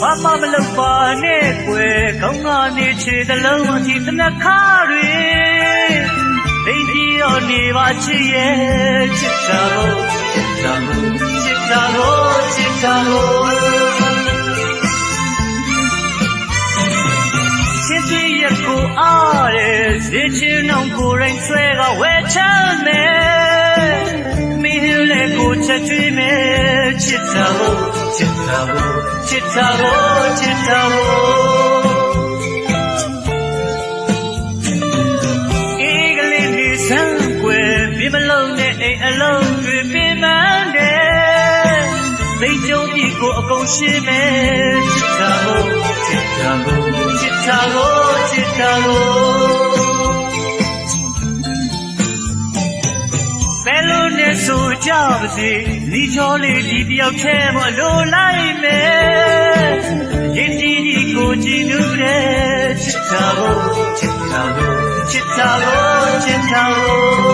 ဘာမှမလုပ်ပါနဲ့ကွယ်ကောင်းကနေခြေတလုံးအထိတနခါတွေသိပြီးတော့နေပါချစ်ရဲ့ချစ်တာကိုချစ်တာကိုချစ်တာကိုချစ်တာကိုချစ်တဲ့ရကိုအားတဲ့စေချင်အောင်ကိုယ်ရင်ဆွဲကဝဲချမ်းမယ်မင်းလည်းကိုချက်ကျွေးမယ်ချစ်တာကို ချစ်တာကိုချစ်တာကိုချစ်တာကိုအေးကလေးနေစမ်းကွယ်ပြမ ဆိုကြပါစေဒီချောလေးဒီတယောက်ထဲမလို့လိုက်မယ်ရင်ဒီဒီကိုကြည့်လို့တဲ့ချစ်တာကိုချစ်တာကိုချစ်တာကိုချစ်တာကို